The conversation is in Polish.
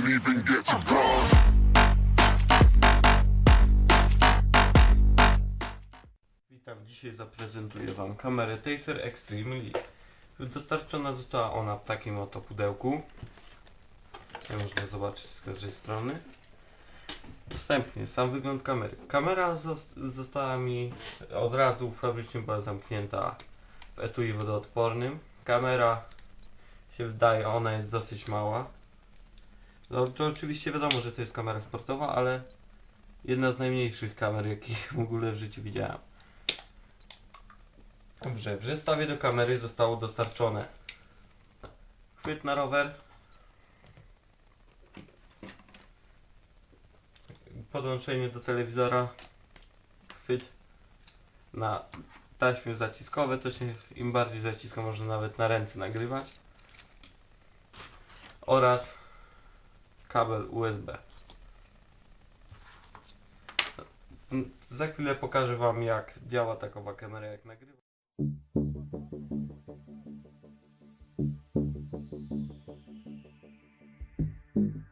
even get to. Witam, dzisiaj zaprezentuję Wam kamerę Taser Extreme Lead. Dostarczona została ona w takim oto pudełku. Jak można zobaczyć z każdej strony. Następnie sam wygląd kamery. Kamera zos- została mi od razu fabrycznie była zamknięta w etui wodoodpornym. Kamera się wydaje, ona jest dosyć mała. No to oczywiście wiadomo, że to jest kamera sportowa, ale jedna z najmniejszych kamer, jakich w ogóle w życiu widziałem. Dobrze, w zestawie do kamery zostało dostarczone chwyt na rower, podłączenie do telewizora, chwyt na taśmy zaciskowe, to się im bardziej zaciska można nawet na ręce nagrywać oraz kabel USB. Za chwilę pokażę Wam jak działa takowa kamera, jak nagrywa. Thank you.